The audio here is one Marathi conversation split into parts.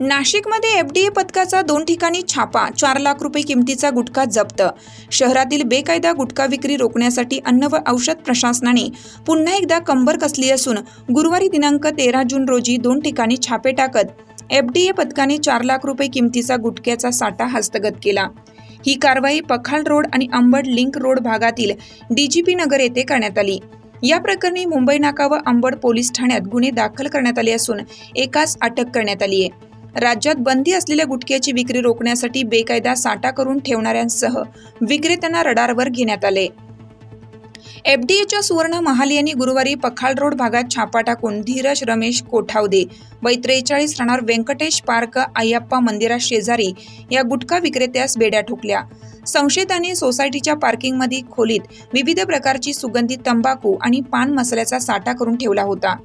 नाशिकमध्ये एफडीए पथकाचा दोन ठिकाणी छापा चार लाख रुपये किमतीचा गुटखा जप्त. शहरातील बेकायदा गुटखा विक्री रोखण्यासाठी अन्न व औषध प्रशासनाने पुन्हा एकदा कंबर कसली असून गुरुवारी दिनांक तेरा जून रोजी दोन ठिकाणी छापे टाकत एफडीए पथकाने चार लाख रुपये किमतीचा गुटख्याचा साठा हस्तगत केला. ही कारवाई पखाल रोड आणि अंबड लिंक रोड भागातील डीजीपी नगर येथे करण्यात आली. या प्रकरणी मुंबई नाका व अंबड पोलीस ठाण्यात गुन्हे दाखल करण्यात आले असून एकाच अटक करण्यात आली आहे राज्यात बंदी असलेल्या गुटख्याची विक्री रोखण्यासाठी बेकायदा साठा करून ठेवणाऱ्यांसह विक्रेत्यांना रडारवर घेण्यात आले. एफडीएच्या सुवर्ण महाल यांनी गुरुवारी पखाल रोड भागात छापा टाकून धीरज रमेश कोठावदे वय त्रेचाळीस राहणार व्यंकटेश पार्क अय्यप्पा मंदिरा शेजारी या गुटखा विक्रेत्यास बेड्या ठोकल्या. संशयितांनी सोसायटीच्या पार्किंगमध्ये खोलीत विविध प्रकारची सुगंधित तंबाखू आणि पान मसाल्याचा साठा करून ठेवला होता.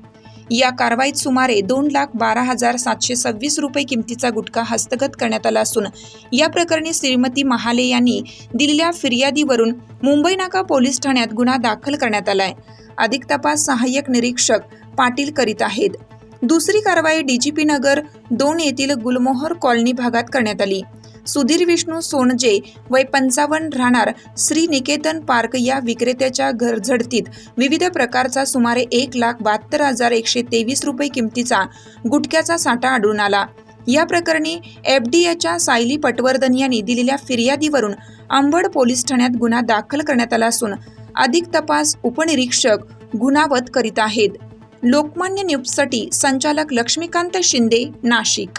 या कारवाईत सुमारे दोन लाख बारा हजार सातशे सव्वीस रुपये किमतीचा गुटखा हस्तगत करण्यात आला असून या प्रकरणी श्रीमती महाले यांनी दिलेल्या फिर्यादीवरून मुंबई नाका पोलीस ठाण्यात गुन्हा दाखल करण्यात आलाय. अधिक तपास सहाय्यक निरीक्षक पाटील करीत आहेत. दुसरी कारवाई डीजीपी नगर दोन येथील गुलमोहर कॉलनी भागात करण्यात आली. सुधीर विष्णू सोनजे वय पंचावन्न राहणार श्री निकेतन पार्क या विक्रेत्याच्या घरझडतीत. विविध प्रकारचा सुमारे एक लाख बहात्तर हजार एकशे तेवीस रुपये किमतीचा गुटख्याचा साठा आढळून आला. या प्रकरणी एफडीएच्या सायली पटवर्धन यांनी दिलेल्या फिर्यादीवरून अंबड पोलीस ठाण्यात गुन्हा दाखल करण्यात आला असून अधिक तपास उपनिरीक्षक गुन्हावत करीत आहेत. लोकमान्य न्यूजसाठी संचालक लक्ष्मीकांत शिंदे नाशिक.